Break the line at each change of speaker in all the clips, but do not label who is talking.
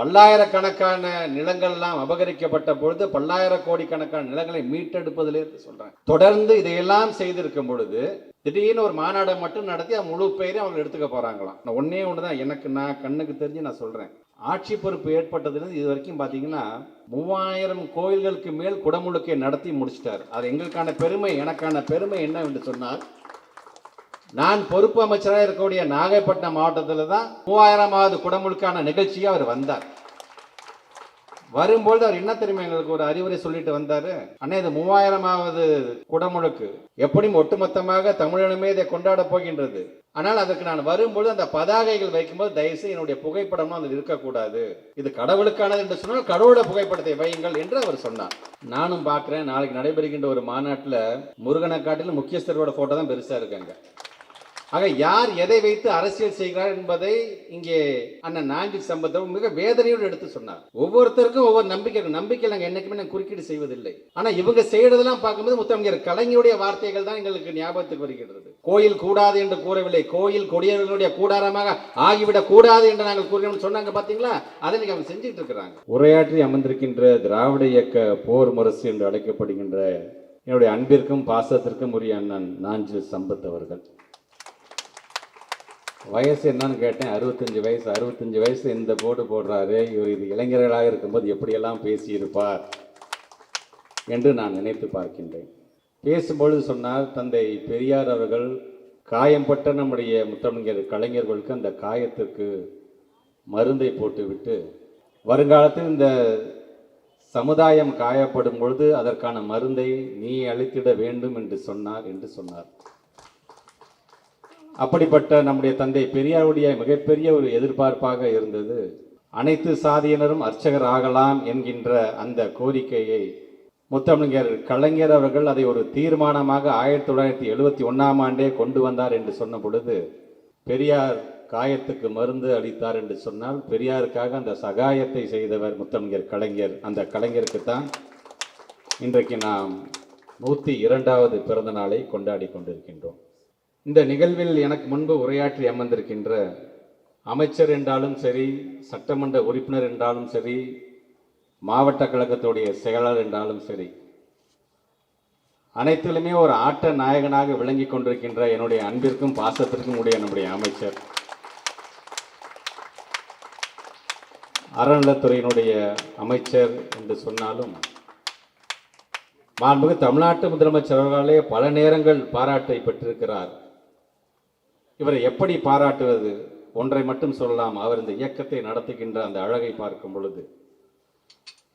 பல்லாயிரக்கணக்கான நிலங்கள்லாம் அபகரிக்கப்பட்ட பொழுது பல்லாயிர கோடிக்கணக்கான நிலங்களை மீட்டெடுப்பதிலிருந்து சொல்றேன் தொடர்ந்து இதையெல்லாம் செய்திருக்கும் பொழுது திடீர்னு ஒரு மாநாடை மட்டும் நடத்தி முழு பெயரையும் அவங்க எடுத்துக்க போறாங்களாம். நான் ஒன்னே ஒன்று தான் எனக்கு நான் கண்ணுக்கு தெரிஞ்சு நான் சொல்றேன். ஆட்சி பொறுப்பு ஏற்பட்டதுலேருந்து இது வரைக்கும் பார்த்தீங்கன்னா மூவாயிரம் கோயில்களுக்கு மேல் குடமுழுக்கை நடத்தி முடிச்சிட்டார். அது எங்களுக்கான பெருமை எனக்கான பெருமை என்னவென்று சொன்னால் நான் பொறுப்பு அமைச்சராக இருக்கக்கூடிய நாகைப்பட்டினம் மாவட்டத்தில் தான் மூவாயிரமாவது குடமுழுக்கான நிகழ்ச்சியை அவர் வந்தார். வரும்பொழுது அவர் என்ன தெரியுமா எங்களுக்கு ஒரு அறிவுரை சொல்லிட்டு வந்தார்? அண்ணா இது மூவாயிரமாவது குடமுழுக்கு எப்படியும் ஒட்டுமொத்தமாக தமிழனுமே இதை கொண்டாட போகின்றது. ஆனால் அதுக்கு நான் வரும்பொழுது அந்த பதாகைகள் வைக்கும்போது தயவுசெய்து என்னுடைய புகைப்படமும் அதில் இருக்கக்கூடாது. இது கடவுளுக்கானது என்று சொன்னால் கடவுளோட புகைப்படத்தை வையுங்கள் என்று அவர் சொன்னார். நானும் பார்க்குறேன் நாளைக்கு நடைபெறுகின்ற ஒரு மாநாட்டில் முருகனை காட்டிலும் முக்கியஸ்தரோட ஃபோட்டோ தான் பெருசாக இருக்காங்க ஆக யார் எதை வைத்து அரசியல் செய்கிறார் என்பதை இங்கே அண்ணன் நாஞ்சி சம்பந்தம் மிக வேதனையோடு எடுத்து சொன்னார். ஒவ்வொருத்தருக்கும் ஒவ்வொரு நம்பிக்கை நம்பிக்கை நாங்கள் என்னைக்குமே நாங்கள் குறுக்கீடு செய்வதில்லை. ஆனா இவங்க செய்யறதெல்லாம் பார்க்கும்போது முத்தமிழர் கலைஞருடைய வார்த்தைகள் தான் எங்களுக்கு ஞாபகத்துக்கு வருகிறது. கோயில் கூடாது என்று கூறவில்லை. கோயில் கொடியவர்களுடைய கூடாரமாக ஆகிவிடக் கூடாது என்று நாங்கள் கூறினோம்னு சொன்னாங்க பாத்தீங்களா? அதை இன்னைக்கு அவங்க செஞ்சுட்டு இருக்கிறாங்க. உரையாற்றி அமர்ந்திருக்கின்ற திராவிட இயக்க போர் முரசு என்று அழைக்கப்படுகின்ற என்னுடைய அன்பிற்கும் பாசத்திற்கும் உரிய அண்ணன் நாஞ்சில் சம்பத் அவர்கள். வயசு என்னன்னு கேட்டேன். அறுபத்தஞ்சு வயசு அறுபத்தஞ்சு வயசு இந்த போட்டு போடுறாரு. இவர் இது இளைஞர்களாக இருக்கும்போது எப்படியெல்லாம் பேசியிருப்பார் என்று நான் நினைத்து பார்க்கின்றேன். பேசும்பொழுது சொன்னார் தந்தை பெரியார் அவர்கள் காயம்பட்ட நம்முடைய முத்தமிழர் கலைஞர்களுக்கு அந்த காயத்திற்கு மருந்தை போட்டுவிட்டு வருங்காலத்தில் இந்த சமுதாயம் காயப்படும் பொழுது அதற்கான மருந்தை நீ அளித்திட வேண்டும் என்று சொன்னார் என்று சொன்னார். அப்படிப்பட்ட நம்முடைய தந்தை பெரியாருடைய மிகப்பெரிய ஒரு எதிர்பார்ப்பாக இருந்தது. அனைத்து சாதியினரும் அர்ச்சகர் ஆகலாம் என்கின்ற அந்த கோரிக்கையை முத்தமிழர் கலைஞர் அவர்கள் அதை ஒரு தீர்மானமாக ஆயிரத்தி தொள்ளாயிரத்தி எழுபத்தி ஒன்றாம் ஆண்டே கொண்டு வந்தார் என்று சொன்ன பொழுது பெரியார் காயத்துக்கு மருந்து அளித்தார் என்று சொன்னால் பெரியாருக்காக அந்த சகாயத்தை செய்தவர் முத்தமிழர் கலைஞர். அந்த கலைஞருக்கு தான் இன்றைக்கு நாம் நூற்றி இரண்டாவது பிறந்த நாளை கொண்டாடி கொண்டிருக்கின்றோம். இந்த நிகழ்வில் எனக்கு முன்பு உரையாற்றி அமர்ந்திருக்கின்ற அமைச்சர் என்றாலும் சரி சட்டமன்ற உறுப்பினர் என்றாலும் சரி மாவட்ட கழகத்துடைய செயலாளர் என்றாலும் சரி அனைத்திலுமே ஒரு ஆட்ட நாயகனாக விளங்கி கொண்டிருக்கின்ற என்னுடைய அன்பிற்கும் பாசத்திற்கும் உடைய நம்முடைய அமைச்சர். அறநிலத்துறையினுடைய அமைச்சர் என்று சொன்னாலும் மாண்புமிகு தமிழ்நாட்டு முதலமைச்சர் அவர்களே பல நேரங்கள் பாராட்டை பெற்றிருக்கிறார். இவரை எப்படி பாராட்டுவது? ஒன்றை மட்டும் சொல்லலாம். அவர் இந்த இயக்கத்தை நடத்துகின்ற அந்த அழகை பார்க்கும் பொழுது.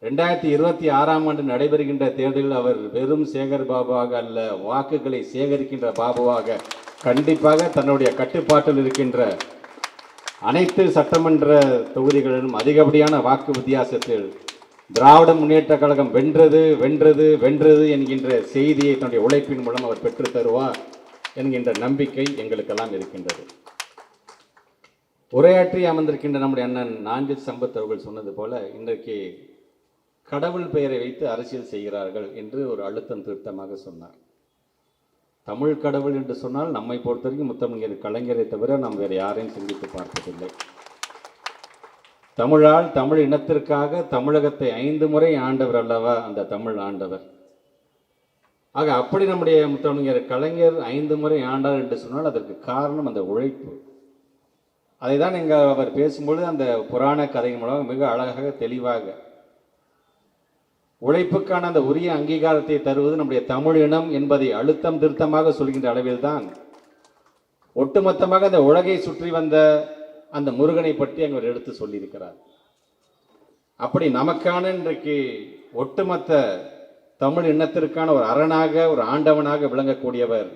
ரெண்டாயிரத்தி இருபத்தி ஆறாம் ஆண்டு நடைபெறுகின்ற தேர்தலில் அவர் வெறும் சேகர் பாபுவாக அல்ல வாக்குகளை சேகரிக்கின்ற பாபுவாக கண்டிப்பாக தன்னுடைய கட்டுப்பாட்டில் இருக்கின்ற அனைத்து சட்டமன்ற தொகுதிகளிலும் அதிகப்படியான வாக்கு வித்தியாசத்தில் திராவிட முன்னேற்ற கழகம் வென்றது வென்றது வென்றது என்கின்ற செய்தியை தன்னுடைய உழைப்பின் மூலம் அவர் பெற்று தருவார். என்கின்ற நம்பிக்கை எங்களுக்கெல்லாம் இருக்கின்றது. உரையாற்றி அமர்ந்திருக்கின்ற நம்முடைய அண்ணன் நாஞ்சில் சம்பத் அவர்கள் சொன்னது போல இன்றைக்கு கடவுள் பெயரை வைத்து அரசியல் செய்கிறார்கள் என்று ஒரு அழுத்தம் திருத்தமாக சொன்னார். தமிழ் கடவுள் என்று சொன்னால் நம்மை பொறுத்தவரைக்கும் முத்தமிழர் கலைஞரை தவிர நாம் வேறு யாரையும் சிந்தித்து பார்த்ததில்லை. தமிழால் தமிழ் இனத்திற்காக தமிழகத்தை ஐந்து முறை ஆண்டவர் அல்லவா அந்த தமிழ் ஆண்டவர்? ஆக அப்படி நம்முடைய முத்தமிழர் கலைஞர் ஐந்து முறை ஆண்டார் என்று சொன்னால் அதற்கு காரணம் அந்த உழைப்பு. அதை தான் இங்கே அவர் பேசும்பொழுது அந்த புராண கதையின் மூலம் மிக அழகாக தெளிவாக. உழைப்புக்கான அந்த உரிய அங்கீகாரத்தை தருவது நம்முடைய தமிழ் இனம் என்பதை அழுத்தம் திருத்தமாக சொல்கின்ற அளவில்தான். ஒட்டுமொத்தமாக அந்த உலகை சுற்றி வந்த அந்த முருகனை பற்றி அங்கே அவர் எடுத்து சொல்லியிருக்கிறார். அப்படி நமக்கான இன்றைக்கு ஒட்டுமொத்த தமிழ் இனத்திற்கான ஒரு அரணாக ஒரு ஆண்டவனாக விளங்கக்கூடியவர்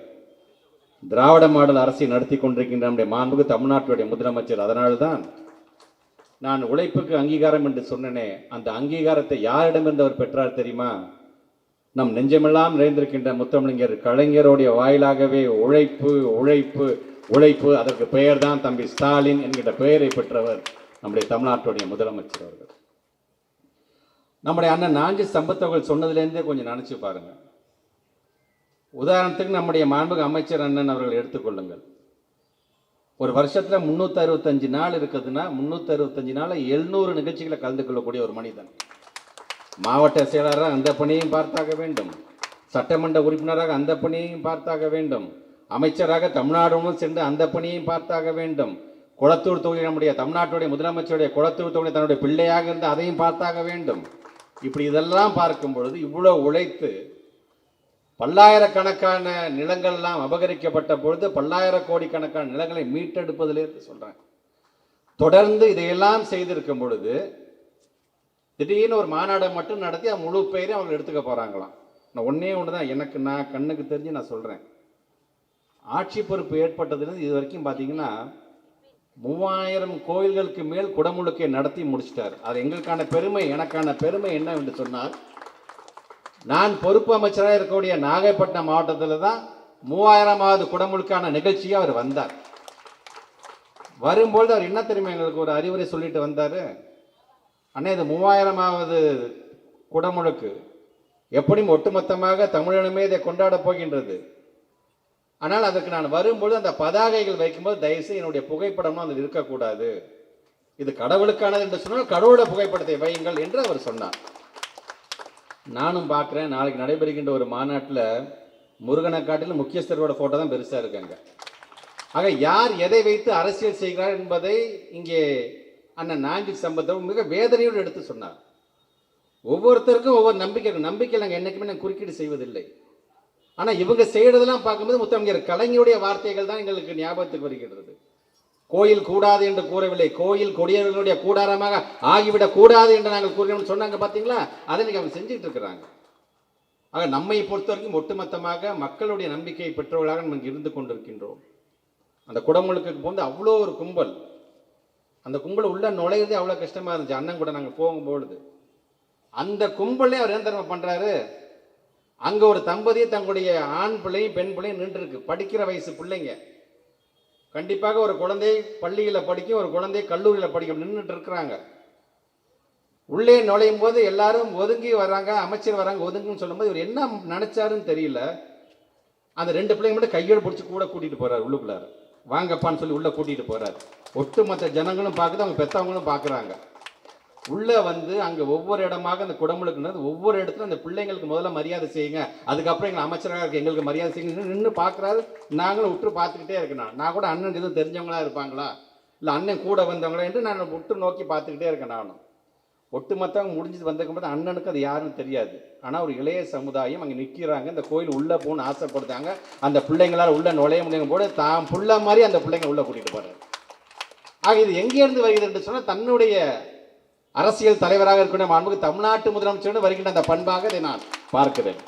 திராவிட மாடல் அரசை நடத்தி கொண்டிருக்கின்ற நம்முடைய மாண்புக்கு தமிழ்நாட்டுடைய முதலமைச்சர். அதனால்தான் நான் உழைப்புக்கு அங்கீகாரம் என்று சொன்னனே அந்த அங்கீகாரத்தை யாரிடமிருந்து அவர் பெற்றார் தெரியுமா? நம் நெஞ்சமெல்லாம் நிறைந்திருக்கின்ற முத்தமிழிஞர் கலைஞருடைய வாயிலாகவே உழைப்பு உழைப்பு உழைப்பு அதற்கு பெயர்தான் தம்பி ஸ்டாலின் என்கின்ற பெயரை பெற்றவர் நம்முடைய தமிழ்நாட்டுடைய முதலமைச்சர் அவர்கள். நம்முடைய அண்ணன் நாஞ்சி சம்பத்தவர்கள் சொன்னதுலேருந்தே கொஞ்சம் நினச்சி பாருங்கள் உதாரணத்துக்கு நம்முடைய மாண்புக அமைச்சர் அண்ணன் அவர்கள் எடுத்துக்கொள்ளுங்கள் ஒரு வருஷத்தில் முந்நூற்றி அறுபத்தஞ்சு நாள் இருக்குதுன்னா முந்நூற்றி அறுபத்தஞ்சு நாளில் எழுநூறு நிகழ்ச்சிகளை கலந்து கொள்ளக்கூடிய ஒரு மனிதன். மாவட்ட செயலாளராக அந்த பணியையும் பார்த்தாக வேண்டும். சட்டமன்ற உறுப்பினராக அந்த பணியையும் பார்த்தாக வேண்டும். அமைச்சராக தமிழ்நாடு சென்று அந்த பணியையும் பார்த்தாக வேண்டும். குளத்தூர் தொகுதி நம்முடைய தமிழ்நாட்டுடைய முதலமைச்சருடைய குளத்தூர் தொகுதி தன்னுடைய பிள்ளையாக இருந்து அதையும் பார்த்தாக வேண்டும். இப்படி இதெல்லாம் பார்க்கும் பொழுது இவ்வளோ உழைத்து பல்லாயிரக்கணக்கான நிலங்கள்லாம் அபகரிக்கப்பட்ட பொழுது பல்லாயிர கோடிக்கணக்கான நிலங்களை மீட்டெடுப்பதிலிருந்து சொல்கிறேன் தொடர்ந்து இதையெல்லாம் செய்திருக்கும் பொழுது திடீர்னு ஒரு மாநாடை மட்டும் நடத்தி அவன் முழு பெயரையும் அவங்க எடுத்துக்க போகிறாங்களாம் நான் ஒன்றே ஒன்று தான் எனக்கு நான் கண்ணுக்கு தெரிஞ்சு நான் சொல்கிறேன் ஆட்சி பொறுப்பு ஏற்பட்டதுலேருந்து இது வரைக்கும் பார்த்தீங்கன்னா மூவாயிரம் கோயில்களுக்கு மேல் குடமுழுக்கை நடத்தி முடிச்சிட்டார். அது எங்களுக்கான பெருமை எனக்கான பெருமை என்ன என்று சொன்னால் நான் பொறுப்பு அமைச்சராக இருக்கக்கூடிய நாகைப்பட்டினம் மாவட்டத்தில் தான் மூவாயிரமாவது குடமுழுக்கான நிகழ்ச்சியை அவர் வந்தார். வரும்பொழுது அவர் என்ன தெரியுமா எங்களுக்கு ஒரு அறிவுரை சொல்லிட்டு வந்தார்? அண்ணே இது மூவாயிரமாவது குடமுழுக்கு எப்படியும் ஒட்டுமொத்தமாக தமிழனுமே இதை கொண்டாடப் போகின்றது. ஆனால் அதற்கு நான் வரும்பொழுது அந்த பதாகைகள் வைக்கும்போது தயவுசெய்து என்னுடைய புகைப்படமும் அதில் இருக்கக்கூடாது. இது கடவுளுக்கானது என்று சொன்னால் கடவுளோட புகைப்படத்தை வையுங்கள் என்று அவர் சொன்னார். நானும் பார்க்குறேன் நாளைக்கு நடைபெறுகின்ற ஒரு மாநாட்டில் முருகனை காட்டிலும் முக்கியஸ்தரோட ஃபோட்டோ தான் பெருசாக இருக்காங்க ஆக யார் எதை வைத்து அரசியல் செய்கிறார் என்பதை இங்கே அண்ணன் நாஞ்சி சம்பந்தம் மிக வேதனையோடு எடுத்து சொன்னார். ஒவ்வொருத்தருக்கும் ஒவ்வொரு நம்பிக்கை நம்பிக்கை நாங்கள் என்றைக்குமே நாங்கள் குறுக்கீடு செய்வதில்லை. ஆனால் இவங்க செய்கிறதெல்லாம் பார்க்கும்போது முத்தமிழர் கலைஞருடைய வார்த்தைகள் தான் எங்களுக்கு ஞாபகத்துக்கு வருகிறது கோயில் கூடாது என்று கூறவில்லை. கோயில் கொடியவர்களுடைய கூடாரமாக ஆகிவிடக் கூடாது என்று நாங்கள் கூறினோம்னு சொன்னாங்க பார்த்தீங்களா அதை இன்னைக்கு அவங்க செஞ்சுட்டு இருக்கிறாங்க. ஆக நம்மை பொறுத்த வரைக்கும் ஒட்டுமொத்தமாக மக்களுடைய நம்பிக்கையை பெற்றவர்களாக நம்ம இருந்து கொண்டிருக்கின்றோம். அந்த குடமுழுக்கு போது அவ்வளோ ஒரு கும்பல். அந்த கும்பல் உள்ளே நுழையிறதே அவ்வளோ கஷ்டமாக இருந்துச்சு. அண்ணன் கூட நாங்கள் போகும்பொழுது. அந்த கும்பலே அவர் என்ன தர்மம் பண்ணுறாரு அங்க ஒரு தம்பதியை தங்களுடைய ஆண் பிள்ளையும் பெண் பிள்ளையும் நின்று இருக்கு படிக்கிற வயசு பிள்ளைங்க. கண்டிப்பாக ஒரு குழந்தை பள்ளியில் படிக்கும் ஒரு குழந்தை கல்லூரியில் படிக்கும் நின்றுட்டு இருக்கிறாங்க. உள்ளே நுழையும் போது எல்லாரும் ஒதுங்கி வராங்க அமைச்சர் வராங்க ஒதுங்குன்னு சொல்லும்போது இவர் என்ன நினைச்சாருன்னு தெரியல. அந்த ரெண்டு பிள்ளைங்க மட்டும் கையோடு பிடிச்சி கூட கூட்டிட்டு போறாரு உள்ளுக்குள்ளார். வாங்கப்பான்னு சொல்லி உள்ள கூட்டிட்டு போறாரு. ஒட்டுமொத்த ஜனங்களும் பார்க்குது அவங்க பெத்தவங்களும் பார்க்குறாங்க. உள்ளே வந்து அங்கே ஒவ்வொரு இடமாக அந்த குடமுழுக்குனது ஒவ்வொரு இடத்துல அந்த பிள்ளைங்களுக்கு முதல்ல மரியாதை செய்யுங்க. அதுக்கப்புறம் எங்கள் அமைச்சராக இருக்க எங்களுக்கு மரியாதை செய்யுங்க. நின்று பார்க்குறாரு நாங்களும் விட்டு பார்த்துக்கிட்டே இருக்கணும். நான் கூட அண்ணன் எதுவும் தெரிஞ்சவங்களா இருப்பாங்களா? இல்லை அண்ணன் கூட வந்தவங்களா? என்று நான் விட்டு நோக்கி பார்த்துக்கிட்டே இருக்கேன் நானும். ஒட்டுமொத்தவங்க முடிஞ்சது வந்ததுக்கு அண்ணனுக்கு அது யாருன்னு தெரியாது. ஆனால் ஒரு இளைய சமுதாயம் அங்கே நிற்கிறாங்க இந்த கோயில் உள்ளே போகணும்னு ஆசைப்படுத்தாங்க அந்த பிள்ளைங்களால் உள்ளே நுழைய முடியும் போது தான் புள்ள மாதிரி அந்த பிள்ளைங்க உள்ளே கூட்டிகிட்டு போகிறாரு ஆக இது எங்கேருந்து வருகிறது என்று சொன்னால் தன்னுடைய அரசியல் தலைவராக இருக்கக்கூடிய மாண்புக்கு தமிழ்நாட்டு முதலமைச்சரோடு வருகின்ற அந்த பண்பாக இதை நான் பார்க்கிறேன்.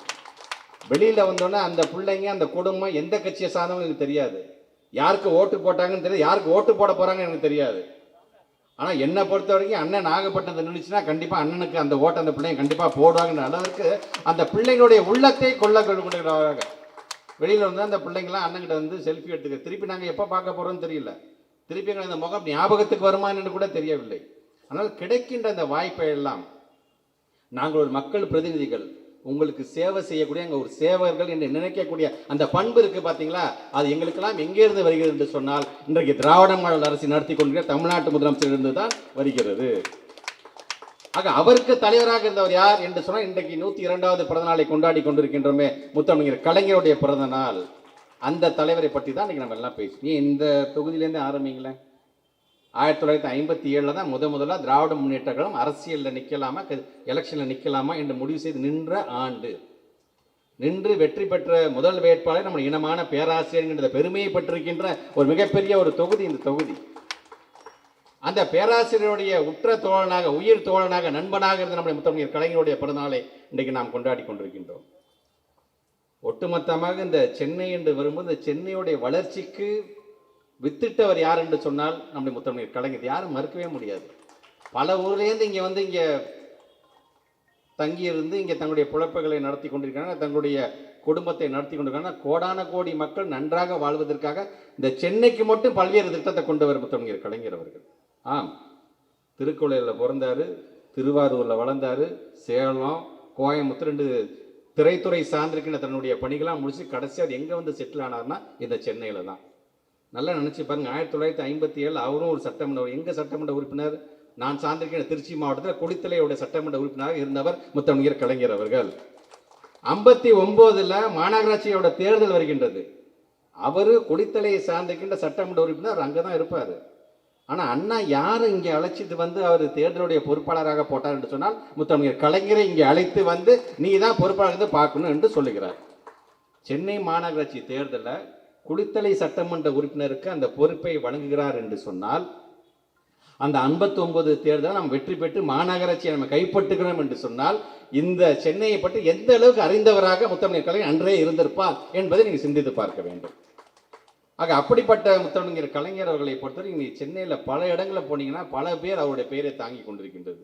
வெளியில் வந்தோன்னே அந்த பிள்ளைங்க அந்த குடும்பம் எந்த கட்சியை சார்ந்தவங்க எனக்கு தெரியாது. யாருக்கு ஓட்டு போட்டாங்கன்னு தெரியாது யாருக்கு ஓட்டு போட போகிறாங்கன்னு எனக்கு தெரியாது. ஆனால் என்னை பொறுத்த வரைக்கும் அண்ணன் நாகப்பட்டினத்தை நின்றுச்சுன்னா கண்டிப்பாக அண்ணனுக்கு அந்த ஓட்டு அந்த பிள்ளைங்க கண்டிப்பாக போடுவாங்கன்ற அளவுக்கு அந்த பிள்ளைங்களுடைய உள்ளத்தை கொள்ள கொள்ளுகிறாங்க வெளியில் வந்து அந்த பிள்ளைங்களாம் அண்ணன்கிட்ட வந்து செல்ஃபி எடுத்துக்க. திருப்பி நாங்கள் எப்போ பார்க்க போகிறோம்னு தெரியல. திருப்பி எங்களுக்கு அந்த முகம் ஞாபகத்துக்கு வருமான்னு கூட தெரியவில்லை. ஆனால் கிடைக்கின்ற அந்த வாய்ப்பை எல்லாம் நாங்கள் ஒரு மக்கள் பிரதிநிதிகள் உங்களுக்கு சேவை செய்யக்கூடிய அங்கே ஒரு சேவகர்கள் என்று நினைக்கக்கூடிய அந்த பண்பு இருக்கு பார்த்தீங்களா? அது எங்களுக்கெல்லாம் எங்கேருந்து வருகிறது என்று சொன்னால் இன்றைக்கு திராவிட மாடல் அரசு நடத்தி கொண்டிருக்கிற தமிழ்நாட்டு முதலமைச்சரிலிருந்து தான் வருகிறது. ஆக அவருக்கு தலைவராக இருந்தவர் யார் என்று சொன்னால் இன்றைக்கு நூற்றி இரண்டாவது பிறந்த நாளை கொண்டாடி கொண்டிருக்கின்றோமே முத்தமிழர் கலைஞருடைய பிறந்த நாள். அந்த தலைவரை பற்றி தான் இன்றைக்கி நம்ம எல்லாம் பேசுவோம். இந்த தொகுதியிலேருந்து ஆரம்பிங்களேன் ஆயிரத்தி தொள்ளாயிரத்தி ஐம்பத்தி ஏழில் தான் முத முதலாக திராவிட முன்னேற்ற கழகம் அரசியலில் நிற்கலாமா எலெக்ஷனில் நிற்கலாமா என்று முடிவு செய்து நின்ற ஆண்டு. நின்று வெற்றி பெற்ற முதல் வேட்பாளர் நம்ம இனமான பேராசிரியர் என்ற பெருமையை பெற்றிருக்கின்ற ஒரு மிகப்பெரிய ஒரு தொகுதி இந்த தொகுதி. அந்த பேராசிரியருடைய உற்ற தோழனாக உயிர் தோழனாக நண்பனாக இருந்த நம்முடைய முத்தமிழர் கலைஞருடைய பிறந்தநாளை இன்றைக்கு நாம் கொண்டாடி கொண்டிருக்கின்றோம். ஒட்டுமொத்தமாக இந்த சென்னை என்று வரும்போது இந்த சென்னையுடைய வளர்ச்சிக்கு வித்திட்டவர் யார் என்று சொன்னால் நம்முடைய முத்தமிழர் கலைஞர். யாரும் மறுக்கவே முடியாது. பல ஊர்லேருந்து இங்கே வந்து இங்கே தங்கியிருந்து இங்கே தங்களுடைய புழப்புகளை நடத்தி கொண்டிருக்காங்க தங்களுடைய குடும்பத்தை நடத்தி கொண்டிருக்காங்க கோடான கோடி மக்கள் நன்றாக வாழ்வதற்காக இந்த சென்னைக்கு மட்டும் பல்வேறு திட்டத்தை கொண்டு வர முத்தமிழர் கலைஞர் அவர்கள். ஆம். திருக்குழையில் பிறந்தாரு திருவாரூரில் வளர்ந்தார் சேலம் கோயம்புத்தூர் ரெண்டு திரைத்துறை சார்ந்திருக்கின்ற தன்னுடைய பணிகளாக முடிச்சு கடைசியாக எங்கே வந்து செட்டில் ஆனார்னா இந்த சென்னையில் தான். நல்லா நினச்சி பாருங்க. ஆயிரத்தி தொள்ளாயிரத்தி ஐம்பத்தி ஏழு அவரும் ஒரு சட்டமன்ற எங்கள் சட்டமன்ற உறுப்பினர் நான் சார்ந்திருக்கிற திருச்சி மாவட்டத்தில் குளித்தலையோட சட்டமன்ற உறுப்பினராக இருந்தவர் முத்தமிழர் கலைஞர் அவர்கள். ஐம்பத்தி ஒம்போதில் மாநகராட்சியோட தேர்தல் வருகின்றது. அவர் குளித்தலையை சார்ந்திருக்கின்ற சட்டமன்ற உறுப்பினர் அங்கே தான் இருப்பார். ஆனால் அண்ணா யார் இங்கே அழைச்சிட்டு வந்து அவர் தேர்தலுடைய பொறுப்பாளராக போட்டார் என்று சொன்னால் முத்தமிழர் கலைஞரை இங்கே அழைத்து வந்து நீ தான் பொறுப்பாளர் பார்க்கணும் என்று சொல்லுகிறார். சென்னை மாநகராட்சி தேர்தலில் குளித்தலை சட்டமன்ற உறுப்பினருக்கு அந்த பொறுப்பை வழங்குகிறார் என்று சொன்னால் அந்த 59 தேர்தலை நாம் வெற்றி பெற்று மாநகராட்சியை நம்ம கைப்பற்றுகிறோம் என்று சொன்னால் இந்த சென்னையை பற்றி எந்த அளவுக்கு அறிந்தவராக முத்தமிழர் கலைஞர் அன்றே இருந்திருப்பார் என்பதை நீங்கள் சிந்தித்து பார்க்க வேண்டும். ஆக அப்படிப்பட்ட முத்தமிழர் கலைஞர் அவர்களை பொறுத்தவரைக்கும் நீங்கள் சென்னையில் பல இடங்களில் போனீங்கன்னா பல பேர் அவருடைய பெயரை தாங்கி கொண்டிருக்கின்றது.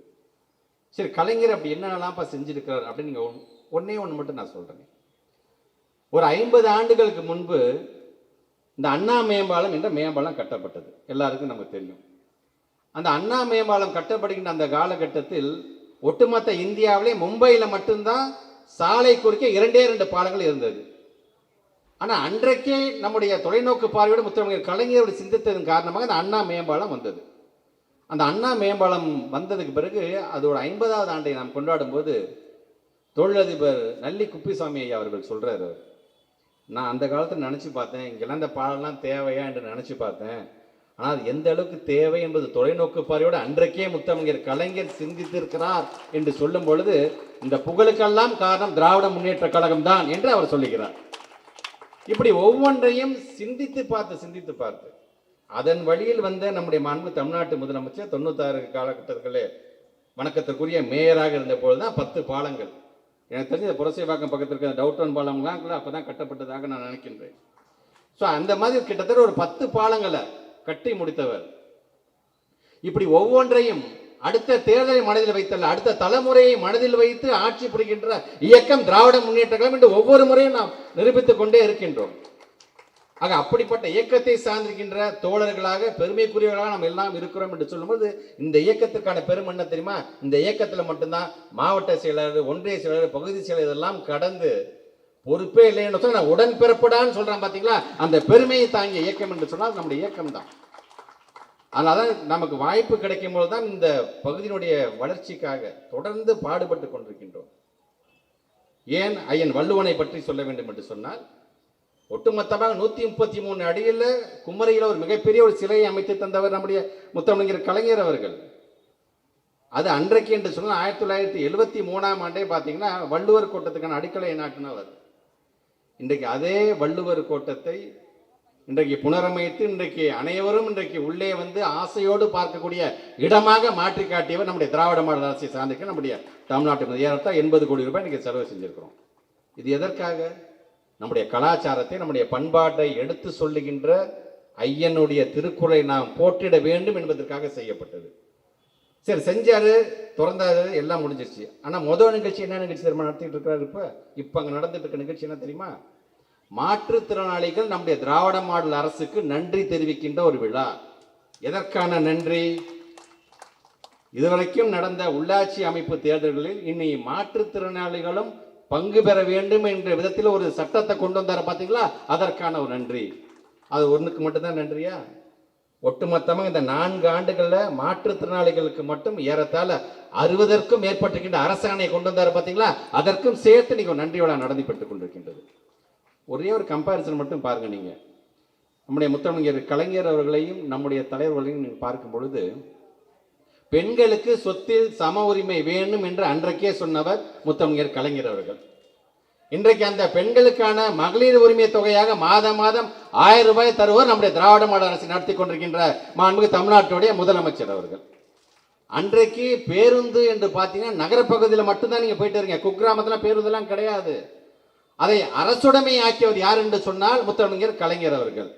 சரி கலைஞர் அப்படி என்னென்னலாம்ப்பா செஞ்சிருக்கிறார் அப்படின்னு நீங்கள் ஒன்றே ஒன்று மட்டும் நான் சொல்கிறேன் ஒரு ஐம்பது ஆண்டுகளுக்கு முன்பு இந்த அண்ணா மேம்பாலம் என்ற மேம்பாலம் கட்டப்பட்டது. எல்லாருக்கும் நமக்கு தெரியும். அந்த அண்ணா மேம்பாலம் கட்டப்படுகின்ற அந்த காலகட்டத்தில் ஒட்டுமொத்த இந்தியாவிலே மும்பையில் மட்டும்தான் சாலை குறிக்க இரண்டே இரண்டு பாலங்கள் இருந்தது. ஆனால் அன்றைக்கே நம்முடைய தொலைநோக்கு பார்வையோடு முத்தமிழர் கலைஞரோடு சிந்தித்ததன் காரணமாக அந்த அண்ணா மேம்பாலம் வந்தது. அந்த அண்ணா மேம்பாலம் வந்ததுக்கு பிறகு அதோட ஐம்பதாவது ஆண்டை நாம் கொண்டாடும் போது தொழிலதிபர் நல்லி குப்பிசாமி ஐயா அவர்கள் சொல்கிறார் அவர். நான் அந்த காலத்தில் நினச்சி பார்த்தேன் இங்கெல்லாம் இந்த பாடலாம் தேவையா என்று நினச்சி பார்த்தேன். ஆனால் அது எந்த அளவுக்கு தேவை என்பது தொலைநோக்கு பார்வையோடு அன்றைக்கே முத்தமிழர் கலைஞர் சிந்தித்திருக்கிறார் என்று சொல்லும் பொழுது இந்த புகழுக்கெல்லாம் காரணம் திராவிட முன்னேற்ற கழகம் தான் என்று அவர் சொல்லுகிறார். இப்படி ஒவ்வொன்றையும் சிந்தித்து பார்த்து சிந்தித்து பார்த்து. அதன் வழியில் வந்த நம்முடைய மாண்பு தமிழ்நாட்டு முதலமைச்சர் தொண்ணூத்தாறு காலகட்டத்திலே வணக்கத்திற்குரிய மேயராக இருந்த பொழுது தான் பத்து பாலங்கள் எனக்கு தெரிஞ்ச புரசைவாக்கம் பக்கத்தில் இருக்கிற டவுட்டன் பாலம்லாம் கூட அப்போ தான் கட்டப்பட்டதாக நான் நினைக்கின்றேன். ஸோ அந்த மாதிரி கிட்டத்தட்ட ஒரு பத்து பாலங்களை கட்டி முடித்தவர். இப்படி ஒவ்வொன்றையும் அடுத்த தேர்தலை மனதில் வைத்தல்ல அடுத்த தலைமுறையை மனதில் வைத்து ஆட்சி புரிகின்ற இயக்கம் திராவிட முன்னேற்ற கழகம் என்று ஒவ்வொரு முறையும் நாம் நிரூபித்துக் கொண்டே இருக்கின்றோம். ஆக அப்படிப்பட்ட இயக்கத்தை சார்ந்திருக்கின்ற தோழர்களாக பெருமைக்குரியவர்களாக நம்ம எல்லாம் இருக்கிறோம் என்று சொல்லும்போது இந்த இயக்கத்திற்கான பெருமை என்ன தெரியுமா? இந்த இயக்கத்தில் மட்டும்தான் மாவட்ட செயலாளர் ஒன்றிய செயலாளர் பகுதி செயலர் இதெல்லாம் கடந்து பொறுப்பே இல்லைன்னு சொன்னால் நான் உடன்பிறப்புடான்னு சொல்கிறேன் பார்த்தீங்களா அந்த பெருமையை தாங்கிய இயக்கம் என்று சொன்னால் நம்முடைய இயக்கம் தான். அதனால தான் நமக்கு வாய்ப்பு கிடைக்கும் போது தான் இந்த பகுதியினுடைய வளர்ச்சிக்காக தொடர்ந்து பாடுபட்டு கொண்டிருக்கின்றோம். ஏன் ஐயன் வள்ளுவனை பற்றி சொல்ல வேண்டும் என்று சொன்னால் ஒட்டுமொத்தமாக நூற்றி முப்பத்தி மூணு அடியில் குமரியில் ஒரு மிகப்பெரிய ஒரு சிலையை அமைத்து தந்தவர் நம்முடைய முத்தமிழர் கலைஞர் அவர்கள். அது அன்றைக்கு என்று சொன்னால் ஆயிரத்தி தொள்ளாயிரத்தி எழுபத்தி மூணாம் ஆண்டே பார்த்தீங்கன்னா வள்ளுவர் கோட்டத்துக்கான அடிக்கலை நாட்டினவர் இன்றைக்கு அதே வள்ளுவர் கோட்டத்தை இன்றைக்கு புனரமைத்து இன்றைக்கு அனைவரும் இன்றைக்கு உள்ளே வந்து ஆசையோடு பார்க்கக்கூடிய இடமாக மாற்றி காட்டியவர் நம்முடைய திராவிட மாடல் அரசை சார்ந்திருக்க நம்முடைய தமிழ்நாட்டு ஏறத்தால் எண்பது கோடி ரூபாய் இன்றைக்கி செலவு செஞ்சுருக்கிறோம். இது எதற்காக? நம்முடைய கலாச்சாரத்தை நம்முடைய பண்பாட்டை எடுத்து சொல்லுகின்ற ஐயனுடைய திருக்குறளை நாம் போற்றிட வேண்டும் என்பதற்காக செய்யப்பட்டது. சரி செஞ்சாரு திறந்தாரு எல்லாம் முடிஞ்சிருச்சு. ஆனால் முதல் நிகழ்ச்சி என்ன நிகழ்ச்சி தெரியுமா நடத்திட்டு இருக்கிறாரு இப்போ? இப்போ அங்கே நடந்துட்டு இருக்க நிகழ்ச்சி என்ன தெரியுமா? மாற்றுத்திறனாளிகள் நம்முடைய திராவிட மாடல் அரசுக்கு நன்றி தெரிவிக்கின்ற ஒரு விழா. எதற்கான நன்றி? இதுவரைக்கும் நடந்த உள்ளாட்சி அமைப்பு தேர்தல்களில் இனி மாற்றுத்திறனாளிகளும் பங்கு பெற வேண்டும் என்ற விதத்தில் ஒரு சட்டத்தை கொண்டு வந்தார பார்த்தீங்களா அதற்கான ஒரு நன்றி. அது ஒன்றுக்கு மட்டும்தான் நன்றியா? ஒட்டுமொத்தமாக இந்த நான்கு ஆண்டுகளில் மாற்றுத்திறனாளிகளுக்கு மட்டும் ஏறத்தாழ அறுபதற்கும் மேற்பட்டிருக்கின்ற அரசாணையை கொண்டு வந்தார் பார்த்தீங்களா அதற்கும் சேர்த்து நீங்கள் நன்றி விழா நடந்து கொண்டிருக்கின்றது. ஒரே ஒரு கம்பாரிசன் மட்டும் பாருங்க நீங்கள் நம்முடைய முத்தமிழர் கலைஞர் அவர்களையும் நம்முடைய தலைவர்களையும் நீங்கள் பார்க்கும் பொழுது பெண்களுக்கு சொத்தில் சம உரிமை வேணும் என்று அன்றைக்கே சொன்னவர் முத்தமிழர் கலைஞர் அவர்கள். இன்றைக்கு அந்த பெண்களுக்கான மகளிர் உரிமை தொகையாக மாதம் மாதம் ஆயிரம் ரூபாய் தருவோர் நம்முடைய திராவிட மாடல் அரசு நடத்தி கொண்டிருக்கின்ற மாண்புமிகு தமிழ்நாட்டுடைய முதலமைச்சர் அவர்கள். அன்றைக்கு பேருந்து என்று பார்த்தீங்கன்னா நகரப்பகுதியில் மட்டும்தான் நீங்கள் போயிட்டு இருங்க. குக்கிராமத்தில் பேருந்துலாம் கிடையாது. அதை அரசுடைமை ஆக்கியவர் யார் என்று சொன்னால் முத்தமிழர் கலைஞர் அவர்கள்.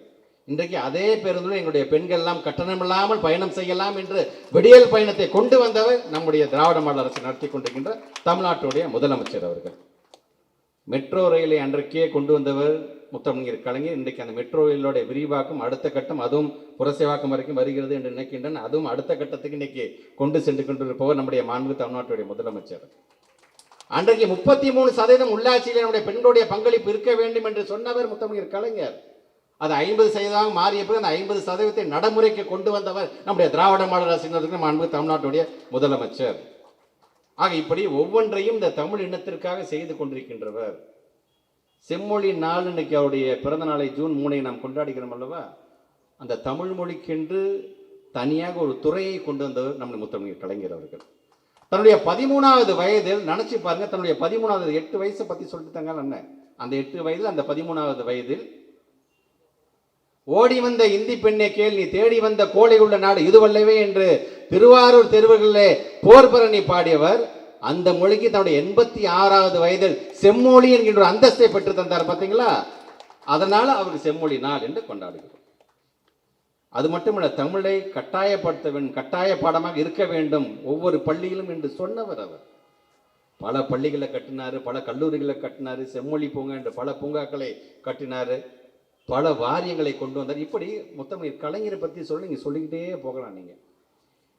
இன்றைக்கு அதே பேருந்தில் எங்களுடைய பெண்கள்லாம் கட்டணம் கட்டணமில்லாமல் பயணம் செய்யலாம் என்று விடியல் பயணத்தை கொண்டு வந்தவர் நம்முடைய திராவிட மாடல் அரசு நடத்தி கொண்டிருக்கின்ற தமிழ்நாட்டுடைய முதலமைச்சர் அவர்கள். மெட்ரோ ரயிலை அன்றைக்கே கொண்டு வந்தவர் முத்தமிழர் கலைஞர். இன்றைக்கு அந்த மெட்ரோ ரயிலோடைய விரிவாக்கம் அடுத்த கட்டம் அதுவும் புறசேவாக்கம் வரைக்கும் வருகிறது என்று நினைக்கின்றன. அதுவும் அடுத்த கட்டத்துக்கு இன்னைக்கு கொண்டு சென்று கொண்டிருப்பவர் நம்முடைய மாண்பு தமிழ்நாட்டுடைய முதலமைச்சர். அன்றைக்கு முப்பத்தி மூணு சதவீதம் உள்ளாட்சியில் நம்முடைய பெண்களுடைய பங்களிப்பு இருக்க வேண்டும் என்று சொன்னவர் முத்தமிழர் கலைஞர். அது ஐம்பது சதவீதமாக மாறிய பிறகு அந்த ஐம்பது சதவீதத்தை நடைமுறைக்கு கொண்டு வந்தவர் நம்முடைய திராவிட மாடல் அரசினருக்கு அன்பு தமிழ்நாட்டுடைய முதலமைச்சர். ஆக இப்படி ஒவ்வொன்றையும் இந்த தமிழ் இனத்திற்காக செய்து கொண்டிருக்கின்றவர். செம்மொழி நாள் இன்னைக்கு அவருடைய பிறந்த நாளை ஜூன் மூணை நாம் கொண்டாடுகிறோம் அல்லவா? அந்த தமிழ் மொழிக்கென்று தனியாக ஒரு துறையை கொண்டு வந்தவர் நம்முடைய முத்தமிழ் கலைஞர் அவர்கள். தன்னுடைய பதிமூணாவது வயதில் நினச்சி பாருங்க தன்னுடைய பதிமூணாவது எட்டு வயசை பற்றி சொல்லிட்டு தாங்க அண்ணன் அந்த எட்டு வயதில் அந்த பதிமூணாவது வயதில் ஓடி வந்த இந்தி பெண்ணை கேள் நீ தேடி வந்த கோழை உள்ள நாடு இதுவல்லவே என்று திருவாரூர் தெருவுகளிலே போர் பரணி பாடியவர். அந்த மொழிக்கு தன்னுடைய எண்பத்தி ஆறாவது வயதில் செம்மொழி என்கின்ற ஒரு அந்தஸ்தை பெற்று தந்தார் பார்த்தீங்களா? அதனால அவருக்கு செம்மொழி நாள் என்று கொண்டாடுகிறோம். அது மட்டுமல்ல தமிழை கட்டாயப்படுத்த வேண்டும் கட்டாய பாடமாக இருக்க வேண்டும் ஒவ்வொரு பள்ளியிலும் என்று சொன்னவர் அவர். பல பள்ளிகளை கட்டினார் பல கல்லூரிகளை கட்டினார் செம்மொழி பூங்கா என்று பல பூங்காக்களை கட்டினார். பல வாரியங்களை கொண்டு வந்தார். இப்படி மொத்தம் கலைஞரை பற்றி சொல்லி நீங்கள் சொல்லிக்கிட்டே போகலாம் நீங்கள்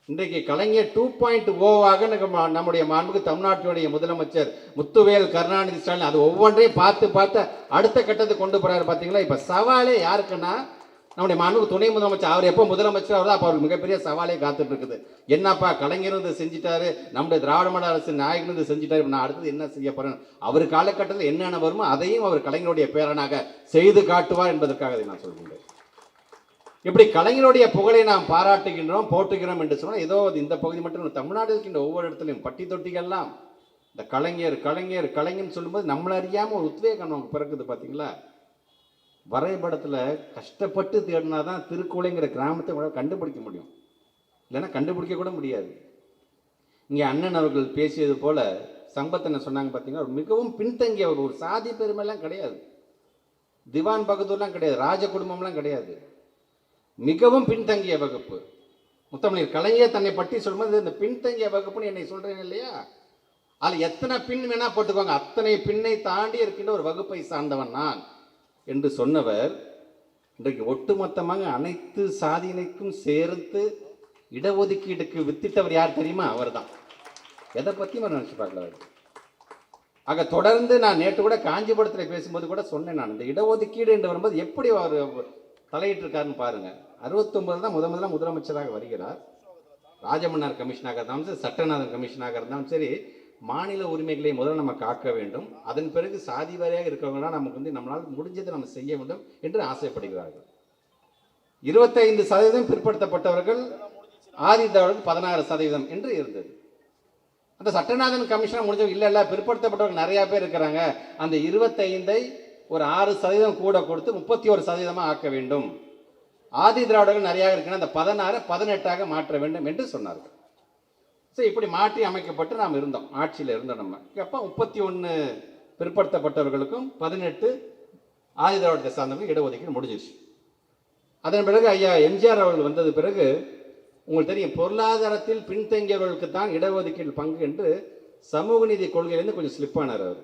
இன்றைக்கு கலைஞர் டூ பாயிண்ட் ஓவாக நம்முடைய மாண்புக்கு தமிழ்நாட்டினுடைய முதலமைச்சர் முத்துவேல் கருணாநிதி ஸ்டாலின் அது ஒவ்வொன்றையும் பார்த்து பார்த்து அடுத்த கட்டத்துக்கு கொண்டு போகிறாரு பார்த்தீங்களா இப்போ சவாலே யாருக்குன்னா நம்முடைய மாண்புக்கு துணை முதலமைச்சர் அவர் எப்போ முதலமைச்சர் அவர் அப்போ அவருக்கு மிகப்பெரிய சவாலே காத்துட்டு இருக்குது. என்னப்பா கலைஞர் வந்து செஞ்சிட்டாரு நம்முடைய திராவிட மாடல் அரசு நாயகன் இருந்து செஞ்சிட்டாரு நான் அடுத்தது என்ன செய்ய போறேன்? அவர் காலகட்டத்தில் என்னென்ன வருமோ அதையும் அவர் கலைஞருடைய பேரனாக செய்து காட்டுவார் என்பதற்காக அதை நான் சொல்கின்றேன். இப்படி கலைஞருடைய புகழை நாம் பாராட்டுகின்றோம் போட்டுகிறோம் என்று சொன்னால் ஏதோ இந்த பகுதி மட்டும் இல்லை. தமிழ்நாடு இருக்கின்ற ஒவ்வொரு இடத்துலையும் பட்டி தொட்டிகள்லாம் இந்த கலைஞர் கலைஞர் கலைஞர்னு சொல்லும்போது நம்மளை அறியாமல் ஒரு உத்வேகம் நமக்கு பிறக்குது பார்த்தீங்களா வரைபடத்தில் கஷ்டப்பட்டு தேடினா தான் திருக்குளைங்கிற கிராமத்தை கண்டுபிடிக்க முடியும். இல்லைன்னா கண்டுபிடிக்க கூட முடியாது. இங்கே அண்ணன் அவர்கள் பேசியது போல் சம்பத்தனை சொன்னாங்க பார்த்தீங்கன்னா அவர் மிகவும் பின்தங்கியவர் ஒரு சாதி பெருமைலாம் கிடையாது. திவான் பகதூர்லாம் கிடையாது ராஜ குடும்பம்லாம் கிடையாது. மிகவும் பின்தங்கிய வகுப்பு. முத்தமிழர் கலைஞர் தன்னை பற்றி சொல்லும்போது இந்த பின்தங்கிய வகுப்புன்னு என்னை சொல்கிறேன் இல்லையா? அதில் எத்தனை பின் வேணால் போட்டுக்கோங்க. அத்தனை பின்னை தாண்டி இருக்கின்ற ஒரு வகுப்பை சார்ந்தவன் நான். என்று சொன்னவர் இன்றைக்கு ஒட்டுமொத்தமாக அனைத்து சாதியினைக்கும் சேர்த்து இடஒதுக்கீடுக்கு வித்திட்டவர் யார் தெரியுமா? அவர்தான். எதை பற்றியும் அவர் நினச்சி பார்க்கல அவர்? ஆக தொடர்ந்து நான் நேற்று கூட காஞ்சிபுரத்தில் பேசும்போது கூட சொன்னேன் நான். இந்த இடஒதுக்கீடு என்று வரும்போது எப்படி அவர் தலையிட்டிருக்காருன்னு பாருங்கள் அறுபத்தொன்பது தான் முத முதல்ல முதலமைச்சராக வருகிறார். ராஜமன்னார் கமிஷனாக இருந்தாலும் சரி சட்டநாதன் கமிஷனாக இருந்தாலும் சரி மாநில உரிமைகளை முதல்ல நம்ம காக்க வேண்டும். அதன் பிறகு சாதி வாரியாக இருக்கிறவங்களாம் நமக்கு வந்து நம்மளால் முடிஞ்சதை நம்ம செய்ய வேண்டும் என்று ஆசைப்படுகிறார்கள். இருபத்தைந்து சதவீதம் பிற்படுத்தப்பட்டவர்கள் ஆதித்தவர்கள் பதினாறு சதவீதம் என்று இருந்தது. அந்த சட்டநாதன் கமிஷனாக முடிஞ்சவங்க இல்லை இல்லை பிற்படுத்தப்பட்டவர்கள் நிறைய பேர் இருக்கிறாங்க. அந்த இருபத்தைந்தை ஒரு ஆறு சதவீதம் கூட கொடுத்து முப்பத்தி ஒரு சதவீதமாக ஆக்க வேண்டும். ஆதி திராவிடர்கள் நிறைய இருக்குன்னா அந்த பதினாறு பதினெட்டாக மாற்ற வேண்டும் என்று சொன்னார்கள். சரி இப்படி மாற்றி அமைக்கப்பட்டு நாம் இருந்தோம். ஆட்சியில் இருந்தோம் நம்ம. அப்போ முப்பத்தி ஒன்று பிற்படுத்தப்பட்டவர்களுக்கும் பதினெட்டு ஆதி திராவிடத்தை சார்ந்தவர்கள் இடஒதுக்கீடு முடிஞ்சிருச்சு. அதன் பிறகு ஐயா எம்ஜிஆர் அவர்கள் வந்தது பிறகு உங்களுக்கு தெரியும் பொருளாதாரத்தில் பின்தங்கியவர்களுக்கு தான் இடஒதுக்கீடு பங்கு என்று சமூக நீதி கொள்கையிலேருந்து கொஞ்சம் ஸ்லிப் ஆனார் அவர்.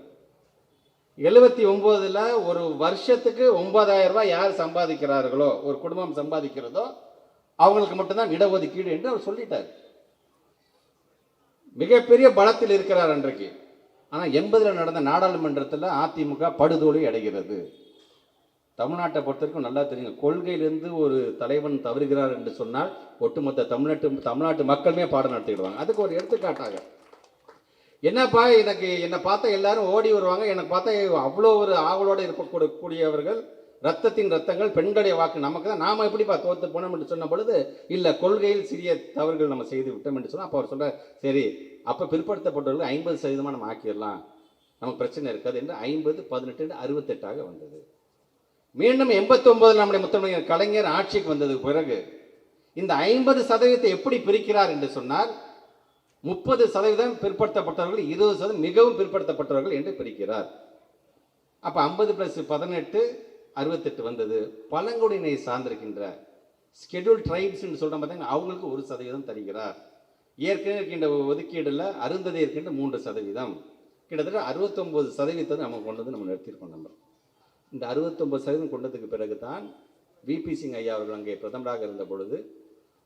எழுபத்தி ஒம்போதில் ஒரு வருஷத்துக்கு ஒன்பதாயிரம் ரூபாய் யார் சம்பாதிக்கிறார்களோ ஒரு குடும்பம் சம்பாதிக்கிறதோ அவங்களுக்கு மட்டும்தான் இடஒதுக்கீடு என்று அவர் சொல்லிட்டார். மிகப்பெரிய பலத்தில் இருக்கிறார் அன்றைக்கு. ஆனால் எண்பதில் நடந்த நாடாளுமன்றத்தில் அதிமுக படுதோல்வி அடைகிறது. தமிழ்நாட்டை பொறுத்தவரைக்கும் நல்லா தெரியும். கொள்கையிலிருந்து ஒரு தலைவன் தவறுகிறார் என்று சொன்னால் ஒட்டுமொத்த தமிழ்நாட்டு தமிழ்நாட்டு மக்களுமே பாடம் நடத்திடுவாங்க. அதுக்கு ஒரு எடுத்துக்காட்டாக என்னப்பா எனக்கு என்னை பார்த்தா எல்லாரும் ஓடி வருவாங்க. எனக்கு பார்த்தா அவ்வளோ ஒரு ஆவலோடு இருக்க கூடியவர்கள் ரத்தத்தின் ரத்தங்கள் பெண்களுடைய வாக்கு. நமக்கு தான் நாம் எப்படிப்பா தோற்று போனோம் என்று சொன்ன பொழுது இல்லை கொள்கையில் சிறிய தவறுகள் நம்ம செய்து விட்டோம் என்று சொன்னால் அப்போ அவர் சொல்கிறார் சரி அப்போ பிற்படுத்தப்பட்டவர்கள் ஐம்பது சதவீதமாக நம்ம ஆக்கிடலாம். நமக்கு பிரச்சனை இருக்காது என்று ஐம்பது பதினெட்டு அறுபத்தெட்டாக வந்தது. மீண்டும் எண்பத்தொன்பதில் நம்முடைய முத்தமிழர் கலைஞர் ஆட்சிக்கு வந்ததுக்கு பிறகு இந்த ஐம்பது சதவீதத்தை எப்படி பிரிக்கிறார் என்று சொன்னால் முப்பது சதவீதம் பிற்படுத்தப்பட்டவர்கள் இருபது சதவீதம் மிகவும் பிற்படுத்தப்பட்டவர்கள் என்று பிரிக்கிறார். அப்போ ஐம்பது ப்ளஸ் பதினெட்டு அறுபத்தெட்டு வந்தது. பழங்குடியினை சார்ந்திருக்கின்ற ஸ்கெடியூல் ட்ரைப்ஸ்ன்னு சொல்கிற பார்த்தீங்கன்னா அவங்களுக்கு ஒரு சதவீதம் தருகிறார். ஏற்கனவே இருக்கின்ற ஒதுக்கீடில் அருந்ததி இருக்கின்ற மூன்று சதவீதம். கிட்டத்தட்ட அறுபத்தொம்போது சதவீதத்தை நம்ம கொண்டு வந்து நம்ம நிறுத்தியிருக்கோம் நம்ம இந்த அறுபத்தொம்பது சதவீதம் கொண்டதுக்கு பிறகு தான் விபி சிங் ஐயா அவர்கள் அங்கே பிரதமராக இருந்த பொழுது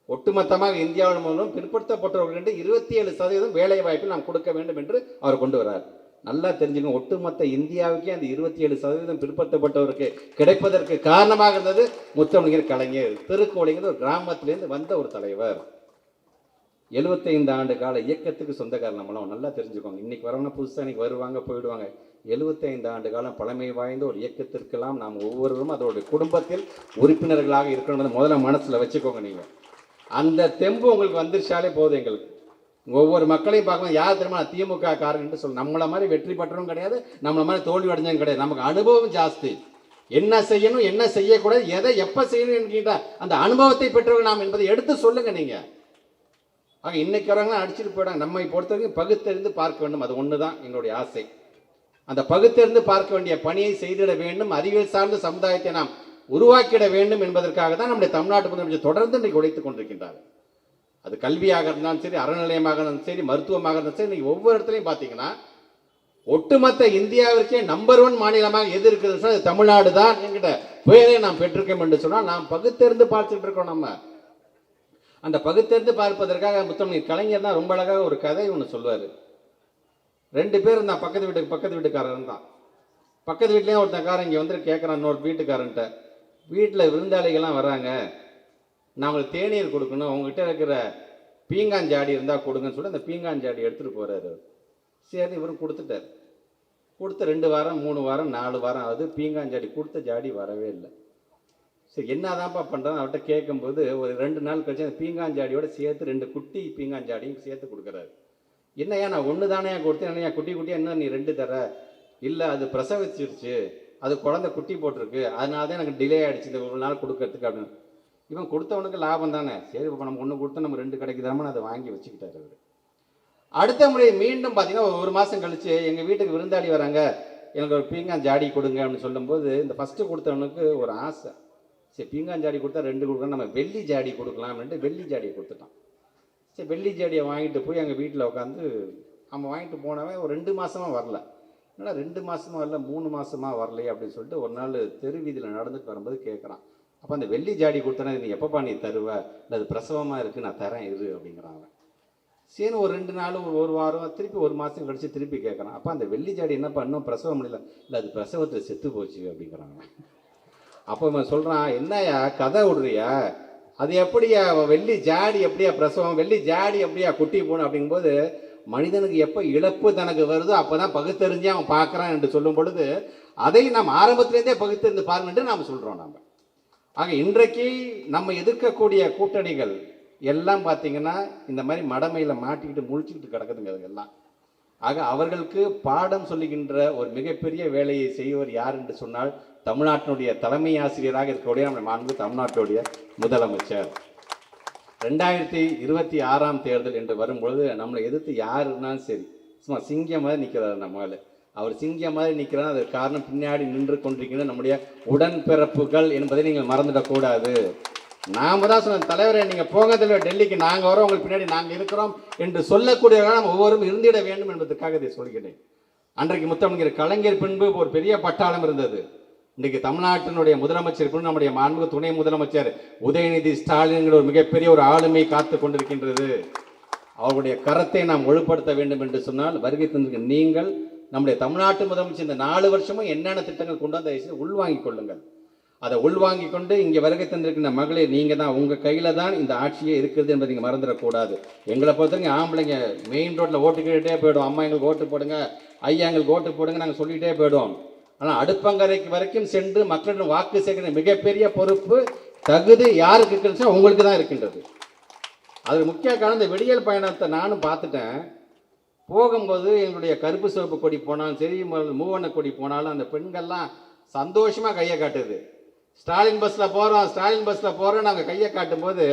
ஒட்டுமொத்தமாக இந்தியாவின் மூலம் பிற்படுத்தப்பட்டவர்கள் என்று இருபத்தி ஏழு சதவீதம் வேலை வாய்ப்பில் நாம் கொடுக்க வேண்டும் என்று அவர் கொண்டு வரார் நல்லா தெரிஞ்சுக்கணும். ஒட்டுமொத்த இந்தியாவுக்கே அந்த இருபத்தி ஏழு சதவீதம் பிற்படுத்தப்பட்டவருக்கு கிடைப்பதற்கு காரணமாக இருந்தது முத்தமிழர் கலைஞர். திருக்கோடிங்கிற ஒரு கிராமத்திலேருந்து வந்த ஒரு தலைவர். 75 ஆண்டு கால இயக்கத்துக்கு சொந்தக்காரர் நம்மளும். நல்லா தெரிஞ்சுக்கோங்க. இன்னைக்கு வரவங்க புதுசாக இன்னைக்கு வருவாங்க போயிடுவாங்க. 75 ஆண்டு காலம் பழமை வாய்ந்த ஒரு இயக்கத்திற்கெல்லாம் நாம் ஒவ்வொருவரும் அதோடைய குடும்பத்தில் உறுப்பினர்களாக இருக்கணும்னு முதல்ல மனசில் வச்சுக்கோங்க நீங்கள் அந்த தெம்பு உங்களுக்கு வந்துருச்சாலே போதும் எங்களுக்கு. ஒவ்வொரு மக்களையும் பார்க்கணும். யார் தெரியுமா? திமுக காரங்கன்ட்டு சொல்லு நம்மள மாதிரி வெற்றி பெற்றவும் கிடையாது நம்மள மாதிரி தோல்வி அடைஞ்சவங்க கிடையாது. நமக்கு அனுபவம் ஜாஸ்தி. என்ன செய்யணும் என்ன செய்யக்கூடாது எதை எப்போ செய்யணும் என்கின்ற அந்த அனுபவத்தை பெற்றவர்கள் நாம் என்பதை எடுத்து சொல்லுங்க நீங்கள் ஆக இன்னைக்கு வரவங்களாம் அடிச்சுட்டு போயிடாங்க நம்மை பொறுத்தவரைக்கும் பகுத்தறிந்து பார்க்க வேண்டும். அது ஒன்று தான் எங்களுடைய ஆசை. அந்த பகுத்தறிந்து பார்க்க வேண்டிய பணியை செய்திட வேண்டும். அறிவியல் சார்ந்த சமுதாயத்தை நாம் உருவாக்கிட வேண்டும் என்பதற்காக தான் நம்முடைய தமிழ்நாட்டு முதலமைச்சர் தொடர்ந்து இன்றைக்கு உழைத்துக் கொண்டிருக்கின்றார். அது கல்வியாக இருந்தாலும் சரி அறநிலையமாக இருந்தாலும் சரி மருத்துவமாக இருந்தாலும் சரி நீங்கள் ஒவ்வொரு இடத்துலையும் பார்த்தீங்கன்னா ஒட்டுமொத்த இந்தியாவிற்கே நம்பர் ஒன் மாநிலமாக எது இருக்குதுன்னு சொன்னால் தமிழ்நாடு தான் என்கிட்ட புயலை நாம் பெற்றிருக்கோம் என்று சொன்னால் நாம் பகுத்தறிந்து பார்த்துட்டு இருக்கோம் நம்ம. அந்த பகுத்தறிந்து பார்ப்பதற்காக முத்தமிழ் கலைஞர் தான் ரொம்ப அழகாக ஒரு கதை ஒன்று சொல்லுவார். ரெண்டு பேர் இருந்தான் பக்கத்து வீட்டுக்கு பக்கத்து வீட்டுக்காரன் தான் பக்கத்து வீட்லேயும் ஒருத்தக்காரன் இங்கே வந்துட்டு கேட்குறான் இன்னொரு வீட்டுக்காரன்ட்ட. வீட்டில் விருந்தாளிகள்லாம் வராங்க நான் உங்களுக்கு தேநீர் கொடுக்கணும். உங்ககிட்ட இருக்கிற பீங்காஞ்சாடி இருந்தால் கொடுங்கன்னு சொல்லி அந்த பீங்காஞ்சாடி எடுத்துகிட்டு போகிறாரு சரி இவரும் கொடுத்துட்டார். கொடுத்த ரெண்டு வாரம் மூணு வாரம் நாலு வாரம் ஆகுது. பீங்காஞ்சாடி கொடுத்த ஜாடி வரவே இல்லை. சரி என்னதான்ப்பா பண்ணுறான் அவர்கிட்ட கேட்கும்போது ஒரு ரெண்டு நாள் கழிச்சு அந்த பீங்காஞ்சாடியோட சேர்த்து ரெண்டு குட்டி பீங்காஞ்சாடியும் சேர்த்து கொடுக்குறாரு. என்னய்யா நான் ஒன்று தானே கொடுத்தேன்? என்னையா குட்டி குட்டியாக என்ன நீ ரெண்டு தர? இல்லை அது பிரசவிச்சிருச்சு. அது குழந்தை குட்டி போட்டிருக்கு. அதனால தான் எனக்கு டிலே ஆகிடுச்சு இந்த ஒரு நாள் கொடுக்கறதுக்கு அப்படின்னு. இவன் கொடுத்தவனுக்கு லாபம் தானே? சரி இப்போ நம்ம ஒன்று கொடுத்தா நம்ம ரெண்டு கிடைக்குதாமன்னு அதை வாங்கி வச்சுக்கிட்டாரு அவர். அடுத்த முறை மீண்டும் பார்த்தீங்கன்னா ஒரு ஒரு மாதம் கழிச்சு எங்கள் வீட்டுக்கு விருந்தாளி வராங்க. எனக்கு ஒரு பீங்கான் ஜாடி கொடுங்க அப்படின்னு சொல்லும்போது இந்த ஃபஸ்ட்டு கொடுத்தவனுக்கு ஒரு ஆசை. சரி பீங்கான் ஜாடி கொடுத்தா ரெண்டு கொடுக்கலாம் நம்ம வெள்ளி ஜாடி கொடுக்கலாம் அப்படின்ட்டு வெள்ளி ஜாடியை கொடுத்துட்டான். சரி வெள்ளி ஜாடியை வாங்கிட்டு போய் எங்கள் வீட்டில் உட்காந்து அவன் வாங்கிட்டு போனவன் ஒரு ரெண்டு மாதமாக வரல. ஏன்னா ரெண்டு மாதமாக வரல மூணு மாதமாக வரலையே அப்படின்னு சொல்லிட்டு ஒரு நாள் தெரு வீதியில் நடந்துட்டு வரும்போது கேட்குறான் அப்போ அந்த வெள்ளி ஜாடி கொடுத்தனா நீ எப்பப்பா நீ தருவ? இல்லை அது பிரசவமாக இருக்குது நான் தரேன் இரு அப்படிங்கிறாங்க. சரி ஒரு ரெண்டு நாள் ஒரு ஒரு வாரம் திருப்பி ஒரு மாதம் கழித்து திருப்பி கேட்குறான் அப்போ அந்த வெள்ளி ஜாடி என்ன பண்ணும் பிரசவம் முடியல? இல்லை அது பிரசவத்தில் செத்து போச்சு அப்படிங்கிறாங்க. அப்போ இவன் சொல்கிறான் என்னையா கதை விடுறியா? அது எப்படியா வெள்ளி ஜாடி எப்படியா பிரசவம் வெள்ளி ஜாடி எப்படியா குட்டி போகணும் அப்படிங்கும்போது மனிதனுக்கு எப்போ இழப்பு தனக்கு வருதோ அப்போ தான் பகுத்தறிஞ்சு அவன் பார்க்குறான் என்று சொல்லும் பொழுது அதை நாம் ஆரம்பத்திலேருந்தே பகுத்தறிந்து பாருங்கன்ட்டு நாம் சொல்கிறோம் நம்ம ஆக இன்றைக்கு நம்ம எதிர்க்கக்கூடிய கூட்டணிகள் எல்லாம் பார்த்தீங்கன்னா இந்த மாதிரி மடமையில் மாட்டிக்கிட்டு முழிச்சுக்கிட்டு கிடக்குதுங்க அது எல்லாம் ஆக அவர்களுக்கு பாடம் சொல்லுகின்ற ஒரு மிகப்பெரிய வேலையை செய்வர் யார் என்று சொன்னால் தமிழ்நாட்டினுடைய தலைமை ஆசிரியராக இருக்கக்கூடிய நம்ம மாண்பு தமிழ்நாட்டுடைய முதலமைச்சர். ரெண்டாயிரத்தி இருபத்தி ஆறாம் தேர்தல் என்று வரும்பொழுது நம்மளை எதிர்த்து யார் இருந்தாலும் சரி சும்மா சிங்கமாக நிற்கிறார் நம்மளால் அவர் சிங்கம் மாதிரி நிற்கிறார் அதற்கு காரணம் பின்னாடி நின்று கொண்டிருக்கின்ற நம்முடைய உடன்பிறப்புகள் என்பதை நீங்கள் மறந்துடக்கூடாது நாம தான் சொன்ன தலைவரை நீங்கள் போங்க தலைவர் டெல்லிக்கு நாங்கள் வரோம். உங்களுக்கு பின்னாடி நாங்கள் இருக்கிறோம் என்று சொல்லக்கூடியவர்களாக நாம் ஒவ்வொருவரும் இருந்திட வேண்டும் என்பதற்காக இதை சொல்கிறேன். அன்றைக்கு முத்தமிழர் கலைஞர் பின்பு ஒரு பெரிய பட்டாளம் இருந்தது. இன்றைக்கு தமிழ்நாட்டினுடைய முதலமைச்சர் பின்பு நம்முடைய மாண்பு துணை முதலமைச்சர் உதயநிதி ஸ்டாலின் ஒரு மிகப்பெரிய ஒரு ஆளுமை காத்து கொண்டிருக்கின்றது. அவருடைய கரத்தை நாம் ஒழுப்படுத்த வேண்டும் என்று சொன்னால் வருகை தந்திருக்க நீங்கள் நம்முடைய தமிழ்நாட்டு முதலமைச்சர் இந்த நாலு வருஷமும் என்னென்ன திட்டங்கள் கொண்டு வந்த தயவுசெய்து உள்வாங்கிக் கொள்ளுங்கள். அதை உள்வாங்கி கொண்டு இங்கே வருகை தந்திருக்கின்ற மகளிர் நீங்கள் தான் உங்கள் கையில் தான் இந்த ஆட்சியே இருக்கிறது என்பதை நீங்கள் மறந்துடக்கூடாது. எங்களை பொறுத்தவரைக்கும் ஆம்பளைங்க மெயின் ரோட்டில் ஓட்டு கேட்டுட்டே போயிடும். அம்மா எங்களுக்கு ஓட்டு போடுங்க ஐயா எங்களுக்கு ஓட்டு போடுங்க நாங்கள் சொல்லிகிட்டே போயிடுவோம். ஆனால் அடுப்பங்கரைக்கு வரைக்கும் சென்று மக்களிடம் வாக்கு சேர்க்கிற மிகப்பெரிய பொறுப்பு தகுதி யாருக்கு இருக்குன்னு உங்களுக்கு தான் இருக்கின்றது. அது முக்கிய காரணம் இந்த வெடியல் பயணத்தை நானும் பார்த்துட்டேன். போகும்போது எங்களுடைய கருப்பு சிவப்பு கொடி போனாலும் சரி மூவண்ண கொடி போனாலும் அந்த பெண்கள்லாம் சந்தோஷமாக கையை காட்டுது. ஸ்டாலின் பஸ்ஸில் போகிறோம் ஸ்டாலின் பஸ்ஸில் போகிறோம் நாங்கள் கையை காட்டும்போது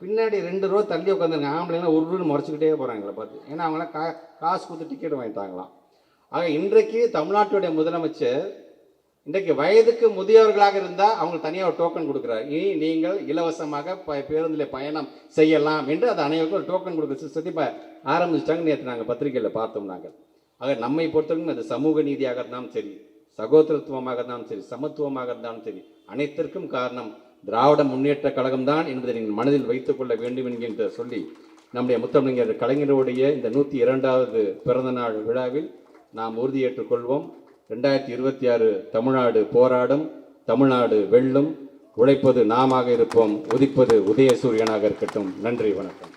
பின்னாடி ரெண்டு ரூபா தள்ளி உட்காந்துருங்க ஆம்பளைங்களாம் உருன்னு முறைச்சிக்கிட்டே போகிறாங்க எங்களை பார்த்து. ஏன்னா அவங்களாம் கா காசு கொடுத்து டிக்கெட் வாங்கிட்டாங்களாம். ஆக இன்றைக்கு தமிழ்நாட்டுடைய முதலமைச்சர் இன்றைக்கு வயதுக்கு முதியவர்களாக இருந்தால் அவங்களுக்கு தனியாக ஒரு டோக்கன் கொடுக்குறாரு. இனி நீங்கள் இலவசமாக ப பேருந்தில் பயணம் செய்யலாம் என்று அது அனைவருக்கும் ஒரு டோக்கன் கொடுக்குற சிஸ்டத்தை இப்போ ஆரம்பிச்சிட்டாங்க. நேற்று நாங்கள் பத்திரிகையில் பார்த்தோம் நாங்கள். ஆக நம்மை பொறுத்தவரைக்கும் அது சமூக நீதியாக இருந்தாலும் சரி சகோதரத்துவமாக இருந்தாலும் சரி சமத்துவமாக இருந்தாலும் சரி அனைத்திற்கும் காரணம் திராவிட முன்னேற்ற கழகம் தான் என்பதை நீங்கள் மனதில் வைத்துக் கொள்ள வேண்டும் என்கின்ற சொல்லி நம்முடைய முத்தமிழர் கலைஞருடைய இந்த நூற்றி இரண்டாவது பிறந்த நாள் விழாவில் நாம் உறுதியேற்றுக் கொள்வோம். ரெண்டாயிரத்தி இருபத்தி ஆறு தமிழ்நாடு போராடும் தமிழ்நாடு வெல்லும் உழைப்பது நாமாக இருப்போம் உதிப்பது உதயசூரியனாக இருக்கட்டும். நன்றி வணக்கம்.